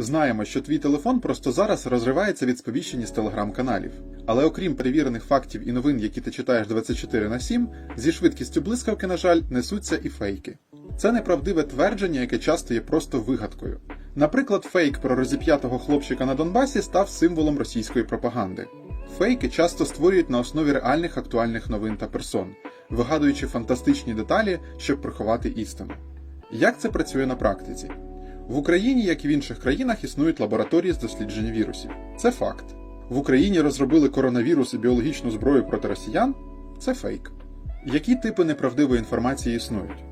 Знаємо, що твій телефон просто зараз розривається від сповіщень з телеграм-каналів. Але окрім перевірених фактів і новин, які ти читаєш 24 на 7, зі швидкістю блискавки, на жаль, несуться і фейки. Це неправдиве твердження, яке часто є просто вигадкою. Наприклад, фейк про розіп'ятого хлопчика на Донбасі став символом російської пропаганди. Фейки часто створюють на основі реальних актуальних новин та персон, вигадуючи фантастичні деталі, щоб приховати істину. Як це працює на практиці? В Україні, як і в інших країнах, існують лабораторії з дослідження вірусів. Це факт. В Україні розробили коронавірус і біологічну зброю проти росіян це фейк. Які типи неправдивої інформації існують?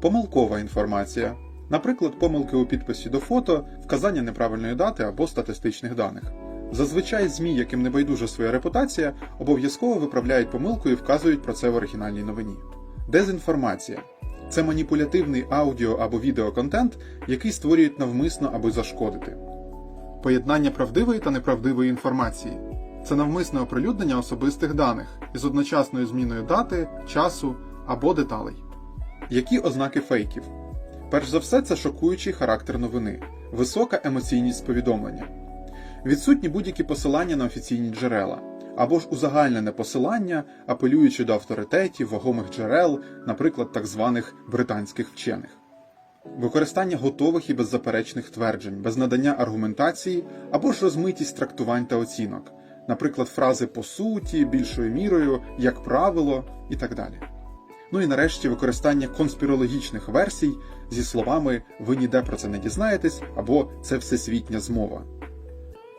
Помилкова інформація, наприклад, помилки у підписі до фото, вказання неправильної дати або статистичних даних. Зазвичай ЗМІ, яким не байдужа своя репутація, обов'язково виправляють помилку і вказують про це в оригінальній новині. Дезінформація це маніпулятивний аудіо або відеоконтент, який створюють навмисно, аби зашкодити. Поєднання правдивої та неправдивої інформації це навмисне оприлюднення особистих даних із одночасною зміною дати, часу або деталей. Які ознаки фейків? Перш за все, це шокуючий характер новини, висока емоційність повідомлення, відсутні будь-які посилання на офіційні джерела, або ж узагальнене посилання, апелюючи до авторитетів, вагомих джерел, наприклад, так званих британських вчених. Використання готових і беззаперечних тверджень, без надання аргументації або ж розмитість трактувань та оцінок, наприклад, фрази по суті, більшою мірою, як правило і так далі. Ну і нарешті використання конспірологічних версій зі словами ви ніде про це не дізнаєтесь або це всесвітня змова.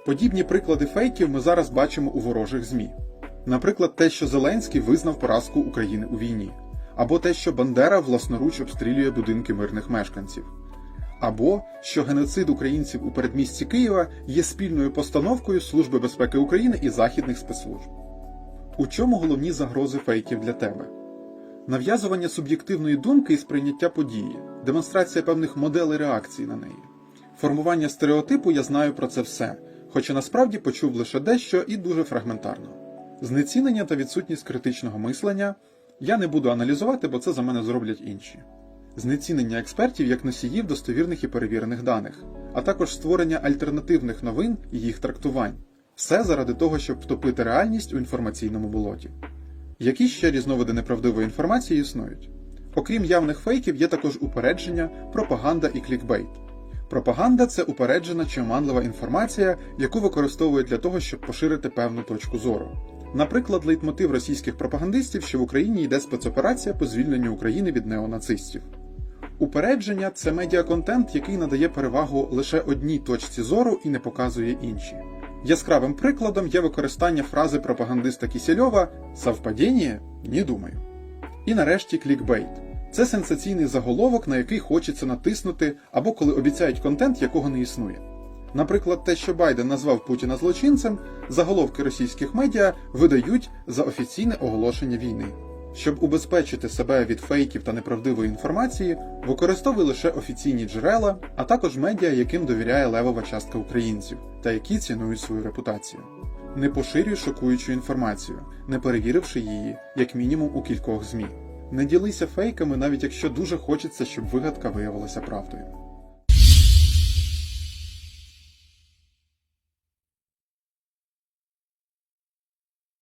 Подібні приклади фейків ми зараз бачимо у ворожих ЗМІ. Наприклад, те, що Зеленський визнав поразку України у війні, або те, що Бандера власноруч обстрілює будинки мирних мешканців, або що геноцид українців у передмісті Києва є спільною постановкою Служби безпеки України і західних спецслужб. У чому головні загрози фейків для тебе? Нав'язування суб'єктивної думки і сприйняття події, демонстрація певних моделей реакції на неї, формування стереотипу я знаю про це все, хоча насправді почув лише дещо і дуже фрагментарно. Знецінення та відсутність критичного мислення я не буду аналізувати, бо це за мене зроблять інші. Знецінення експертів як носіїв достовірних і перевірених даних, а також створення альтернативних новин і їх трактувань. Все заради того, щоб втопити реальність у інформаційному болоті. Які ще різновиди неправдивої інформації існують? Окрім явних фейків, є також упередження, пропаганда і клікбейт. Пропаганда це упереджена чи оманлива інформація, яку використовують для того, щоб поширити певну точку зору. Наприклад, лейтмотив російських пропагандистів, що в Україні йде спецоперація по звільненню України від неонацистів. Упередження це медіаконтент, який надає перевагу лише одній точці зору і не показує інші. Яскравим прикладом є використання фрази пропагандиста Кісельова «Совпадіння? Не думаю. І нарешті клікбейт. Це сенсаційний заголовок, на який хочеться натиснути, або коли обіцяють контент, якого не існує. Наприклад, те, що Байден назвав Путіна злочинцем, заголовки російських медіа видають за офіційне оголошення війни. Щоб убезпечити себе від фейків та неправдивої інформації, використовуй лише офіційні джерела, а також медіа, яким довіряє левова частка українців, та які цінують свою репутацію. Не поширюй шокуючу інформацію, не перевіривши її, як мінімум у кількох ЗМІ. Не ділися фейками, навіть якщо дуже хочеться, щоб вигадка виявилася правдою.